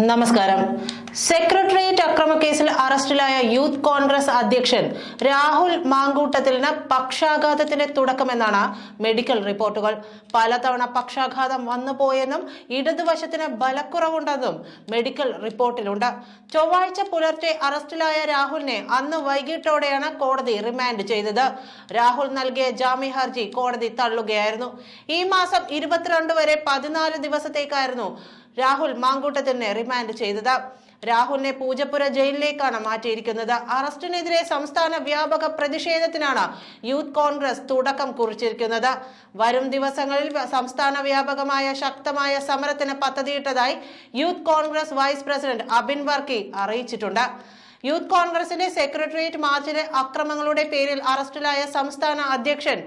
നമസ്കാരം. സെക്രട്ടേറിയറ്റ് അക്രമക്കേസിൽ അറസ്റ്റിലായ യൂത്ത് കോൺഗ്രസ് അധ്യക്ഷൻ രാഹുൽ മാങ്കൂട്ടത്തിലിന് പക്ഷാഘാതത്തിന്റെ തുടക്കമെന്നാണ് മെഡിക്കൽ റിപ്പോർട്ടുകൾ. പലതവണ പക്ഷാഘാതം വന്നുപോയെന്നും ഇടതുവശത്തിന് ബലക്കുറവുണ്ടെന്നും മെഡിക്കൽ റിപ്പോർട്ടിലുണ്ട്. ചൊവ്വാഴ്ച പുലർച്ചെ അറസ്റ്റിലായ രാഹുലിനെ അന്ന് വൈകിട്ടോടെയാണ് കോടതി റിമാൻഡ് ചെയ്തത്. രാഹുൽ നൽകിയ ജാമ്യ ഹർജി കോടതി തള്ളുകയായിരുന്നു. ഈ മാസം ഇരുപത്തിരണ്ട് വരെ പതിനാല് ദിവസത്തേക്കായിരുന്നു രാഹുൽ മാങ്കൂട്ടത്തിനെ റിമാൻഡ് ചെയ്തത്. രാഹുലിനെ പൂജപ്പുര ജയിലിലേക്കാണ് മാറ്റിയിരിക്കുന്നത്. അറസ്റ്റിനെതിരെ സംസ്ഥാന വ്യാപക പ്രതിഷേധത്തിനാണ് യൂത്ത് കോൺഗ്രസ് തുടക്കം കുറിച്ചിരിക്കുന്നത്. വരും ദിവസങ്ങളിൽ സംസ്ഥാന വ്യാപകമായ ശക്തമായ സമരത്തിന് പദ്ധതിയിട്ടതായി youth Congress vice president Abin Varkey അറിയിച്ചിട്ടുണ്ട്. യൂത്ത് കോൺഗ്രസിന്റെ സെക്രട്ടേറിയറ്റ് മാർച്ചിലെ അക്രമങ്ങളുടെ പേരിൽ അറസ്റ്റിലായ സംസ്ഥാന അധ്യക്ഷൻ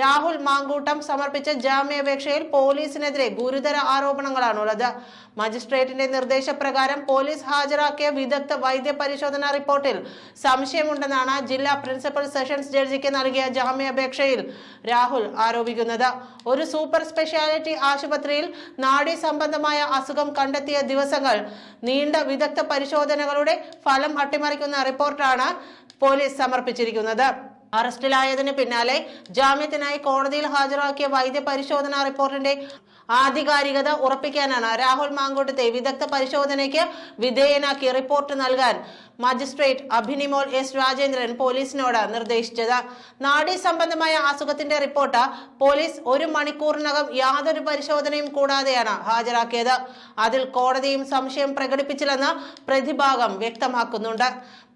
രാഹുൽ മാങ്കൂട്ടം സമർപ്പിച്ച ജാമ്യാപേക്ഷയിൽ പോലീസിനെതിരെ ഗുരുതര ആരോപണങ്ങളാണുള്ളത്. മജിസ്ട്രേറ്റിന്റെ നിർദ്ദേശപ്രകാരം പോലീസ് ഹാജരാക്കിയ വിദഗ്ധ വൈദ്യ പരിശോധനാ റിപ്പോർട്ടിൽ സംശയമുണ്ടെന്നാണ് ജില്ലാ പ്രിൻസിപ്പൽ സെഷൻസ് ജഡ്ജിക്ക് നൽകിയ ജാമ്യാപേക്ഷയിൽ രാഹുൽ ആരോപിക്കുന്നത്. ഒരു സൂപ്പർ സ്പെഷ്യാലിറ്റി ആശുപത്രിയിൽ നാഡീ സംബന്ധമായ അസുഖം കണ്ടെത്തിയ ദിവസങ്ങൾ നീണ്ട വിദഗ്ധ പരിശോധനകളുടെ ഫലം അട്ടിമറിക്കുന്ന റിപ്പോർട്ടാണ് പോലീസ് സമർപ്പിച്ചിരിക്കുന്നത്. അറസ്റ്റിലായതിന് പിന്നാലെ ജാമ്യത്തിനായി കോടതിയിൽ ഹാജരാക്കിയ വൈദ്യ പരിശോധനാ റിപ്പോർട്ടിന്റെ ആധികാരികത ഉറപ്പിക്കാനാണ്. രാഹുൽ മാങ്കോട്ടത്തെ വിദഗ്ധ പരിശോധനയ്ക്ക് വിധേയനാക്കി റിപ്പോർട്ട് നൽകാൻ മജിസ്ട്രേറ്റ് അഭിനിമോൾ എസ് രാജേന്ദ്രൻ പോലീസിനോട് നിർദ്ദേശിച്ചത്. നാഡീ സംബന്ധമായ അസുഖത്തിന്റെ റിപ്പോർട്ട് പോലീസ് ഒരു മണിക്കൂറിനകം യാതൊരു പരിശോധനയും കൂടാതെയാണ് ഹാജരാക്കിയത്. അതിൽ കോടതിയും സംശയം പ്രകടിപ്പിച്ചില്ലെന്ന് പ്രതിഭാഗം വ്യക്തമാക്കുന്നുണ്ട്.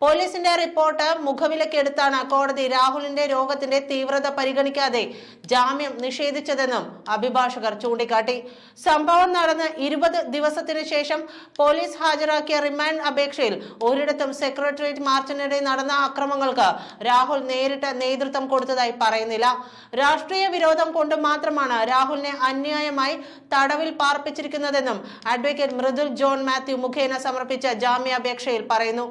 പോലീസിന്റെ റിപ്പോർട്ട് മുഖവിലക്കെടുത്താണ് കോടതി രാഹുലിന്റെ രോഗത്തിന്റെ തീവ്രത പരിഗണിക്കാതെ ജാമ്യം നിഷേധിച്ചതെന്നും അഭിഭാഷകർ ചൂണ്ടിക്കാട്ടി. സംഭവം നടന്ന് ഇരുപത് ദിവസത്തിനു ശേഷം പോലീസ് ഹാജരാക്കിയ റിമാൻഡ് അപേക്ഷയിൽ ഒരിടത്തും സെക്രട്ടേറിയറ്റ് മാർച്ചിനിടെ നടന്ന അക്രമങ്ങൾക്ക് രാഹുൽ നേരിട്ട് നേതൃത്വം കൊടുത്തതായി പറയുന്നില്ല. രാഷ്ട്രീയ വിരോധം കൊണ്ട് മാത്രമാണ് രാഹുലിനെ അന്യായമായി തടവിൽ പാർപ്പിച്ചിരിക്കുന്നതെന്നും അഡ്വക്കേറ്റ് മൃദുൽ ജോൺ മാത്യു മുഖേന സമർപ്പിച്ച ജാമ്യാപേക്ഷയിൽ പറയുന്നു.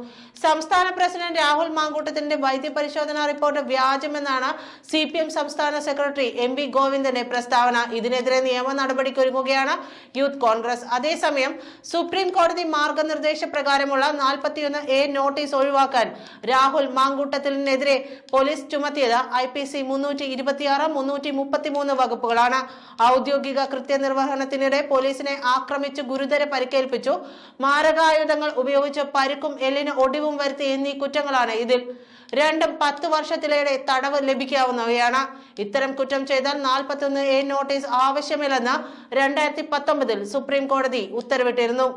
സംസ്ഥാന പ്രസിഡന്റ് രാഹുൽ മാങ്കൂട്ടത്തിന്റെ വൈദ്യപരിശോധനാ റിപ്പോർട്ട് വ്യാജമെന്നാണ് സി പി എം സംസ്ഥാന സെക്രട്ടറി എം വി ഗോവിന്ദന്റെ പ്രസ്താവന. ഇതിനെതിരെ നിയമ നടപടിക്കൊരുങ്ങുകയാണ് യൂത്ത് കോൺഗ്രസ്. അതേസമയം സുപ്രീം കോടതി മാർഗനിർദ്ദേശ പ്രകാരമുള്ള നാൽപ്പത്തിയൊന്ന് എ നോട്ടീസ് ഒഴിവാക്കാൻ രാഹുൽ മാങ്കൂട്ടത്തിനെതിരെ പോലീസ് ചുമത്തിയത് ഐ പി സി മുന്നൂറ്റി ഇരുപത്തിയാറ് മുന്നൂറ്റി മുപ്പത്തിമൂന്ന് വകുപ്പുകളാണ്. ഔദ്യോഗിക കൃത്യനിർവഹണത്തിനിടെ പോലീസിനെ ആക്രമിച്ചു ഗുരുതര പരിക്കേൽപ്പിച്ചു. മാരകായുധങ്ങൾ ഉപയോഗിച്ച് പരിക്കും എല്ലിന് ഒടിവും വരുത്തി എന്നീ കുറ്റങ്ങളാണ്. ഇതിൽ രണ്ടും പത്ത് വർഷത്തിലേറെ തടവ് ലഭിക്കാവുന്നവയാണ്. ഇത്തരം കുറ്റം ചെയ്താൽ നാൽപ്പത്തൊന്ന് എ നോട്ടീസ് ആവശ്യമില്ലെന്ന് രണ്ടായിരത്തി പത്തൊമ്പതിൽ സുപ്രീം കോടതി ഉത്തരവിട്ടിരുന്നു.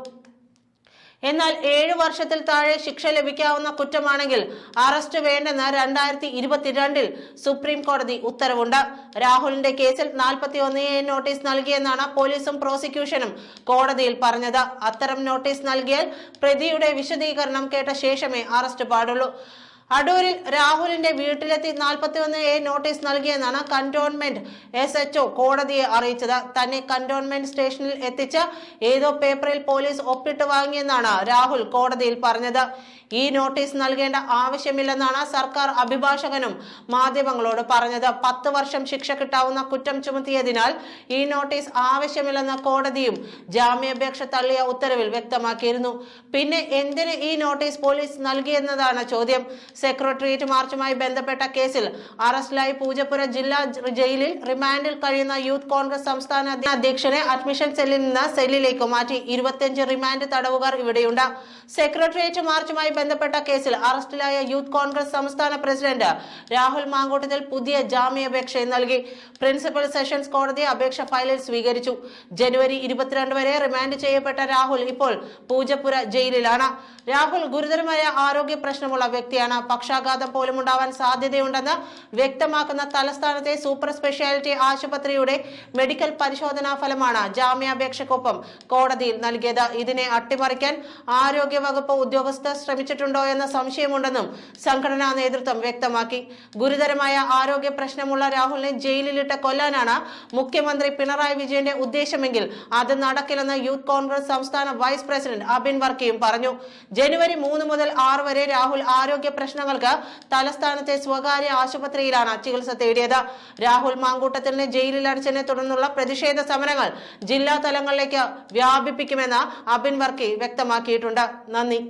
എന്നാൽ ഏഴു വർഷത്തിൽ താഴെ ശിക്ഷ ലഭിക്കാവുന്ന കുറ്റമാണെങ്കിൽ അറസ്റ്റ് വേണ്ടെന്ന് രണ്ടായിരത്തി ഇരുപത്തിരണ്ടിൽ സുപ്രീം കോടതി ഉത്തരവുണ്ട്. രാഹുലിന്റെ കേസിൽ നാൽപ്പത്തി ഒന്ന് എ നോട്ടീസ് നൽകിയെന്നാണ് പോലീസും പ്രോസിക്യൂഷനും കോടതിയിൽ പറഞ്ഞത്. അത്തരം നോട്ടീസ് നൽകിയാൽ പ്രതിയുടെ വിശദീകരണം കേട്ട ശേഷമേ അറസ്റ്റ് പാടുള്ളൂ. അടൂരിൽ രാഹുലിന്റെ വീട്ടിലെത്തി നാൽപ്പത്തി ഒന്ന് എ നോട്ടീസ് നൽകിയെന്നാണ് കന്റോൺമെന്റ് എസ് എച്ച്ഒ കോടതിയെ അറിയിച്ചത്. തന്നെ കന്റോൺമെന്റ് സ്റ്റേഷനിൽ എത്തിച്ച് ഏതോ പേപ്പറിൽ പോലീസ് ഒപ്പിട്ട് വാങ്ങിയെന്നാണ് രാഹുൽ കോടതിയിൽ പറഞ്ഞത്. ഈ നോട്ടീസ് നൽകേണ്ട ആവശ്യമില്ലെന്നാണ് സർക്കാർ അഭിഭാഷകനും മാധ്യമങ്ങളോട് പറഞ്ഞത്. പത്ത് വർഷം ശിക്ഷ കിട്ടാവുന്ന കുറ്റം ചുമത്തിയതിനാൽ ഈ നോട്ടീസ് ആവശ്യമില്ലെന്ന കോടതിയും ജാമ്യാപേക്ഷ തള്ളിയ ഉത്തരവിൽ വ്യക്തമാക്കിയിരുന്നു. പിന്നെ എന്തിന് ഈ നോട്ടീസ് പോലീസ് നൽകിയെന്നതാണ് ചോദ്യം. സെക്രട്ടേറിയറ്റ് മാർച്ചുമായി ബന്ധപ്പെട്ട കേസിൽ അറസ്റ്റിലായി പൂജപ്പുര ജില്ലാ ജയിലിൽ റിമാൻഡിൽ കഴിയുന്ന യൂത്ത് കോൺഗ്രസ് സംസ്ഥാന അധ്യക്ഷനെ അഡ്മിഷൻ സെല്ലിൽ നിന്ന് സെല്ലിലേക്ക് മാറ്റി. ഇരുപത്തിയഞ്ച് റിമാൻഡ് തടവുകാർ ഇവിടെയുണ്ട്. സെക്രട്ടേറിയറ്റ് മാർച്ചുമായി ബന്ധപ്പെട്ട കേസിൽ അറസ്റ്റിലായ യൂത്ത് കോൺഗ്രസ് സംസ്ഥാന പ്രസിഡന്റ് രാഹുൽ മാങ്കോട്ടത്തിൽ പുതിയ ജാമ്യാപേക്ഷ നൽകി. പ്രിൻസിപ്പൽ സെഷൻസ് കോടതി അപേക്ഷ ഫയലിൽ സ്വീകരിച്ചു. ജനുവരി ഇരുപത്തിരണ്ട് വരെ റിമാൻഡ് ചെയ്യപ്പെട്ട രാഹുൽ ഇപ്പോൾ പൂജപ്പുര ജയിലിലാണ്. രാഹുൽ ഗുരുതരമായ ആരോഗ്യ പ്രശ്നമുള്ള വ്യക്തിയാണ്. പക്ഷാഘാതം പോലും ഉണ്ടാവാൻ സാധ്യതയുണ്ടെന്ന് വ്യക്തമാക്കുന്ന തലസ്ഥാനത്തെ സൂപ്പർ സ്പെഷ്യാലിറ്റി ആശുപത്രിയുടെ മെഡിക്കൽ പരിശോധനാ ഫലമാണ് ജാമ്യാപേക്ഷയ്ക്കൊപ്പം കോടതിയിൽ നൽകിയത്. ഇതിനെ അട്ടിമറിക്കാൻ ആരോഗ്യ വകുപ്പ് ഉദ്യോഗസ്ഥർ ശ്രമിച്ചിട്ടുണ്ടോ എന്ന സംശയമുണ്ടെന്നും സംഘടനാ നേതൃത്വം വ്യക്തമാക്കി. ഗുരുതരമായ ആരോഗ്യ പ്രശ്നമുള്ള രാഹുലിനെ ജയിലിലിട്ട് കൊല്ലാനാണ് മുഖ്യമന്ത്രി പിണറായി വിജയന്റെ ഉദ്ദേശമെങ്കിൽ അത് നടക്കില്ലെന്ന് യൂത്ത് കോൺഗ്രസ് സംസ്ഥാന വൈസ് പ്രസിഡന്റ് അബിൻ വർക്കിയും പറഞ്ഞു. ജനുവരി മൂന്ന് മുതൽ ആറ് വരെ രാഹുൽ ആരോഗ്യ പ്രശ്നങ്ങൾക്ക് തലസ്ഥാനത്തെ സ്വകാര്യ ആശുപത്രിയിലാണ് ചികിത്സ തേടിയത്. രാഹുൽ മാങ്കൂട്ടത്തിലിനെ ജയിലിൽ അടച്ചതിനെ തുടർന്നുള്ള പ്രതിഷേധ സമരങ്ങൾ ജില്ലാ തലങ്ങളിലേക്ക് വ്യാപിപ്പിക്കുമെന്ന് അബിൻ വർക്കി വ്യക്തമാക്കിയിട്ടുണ്ട്. നന്ദി.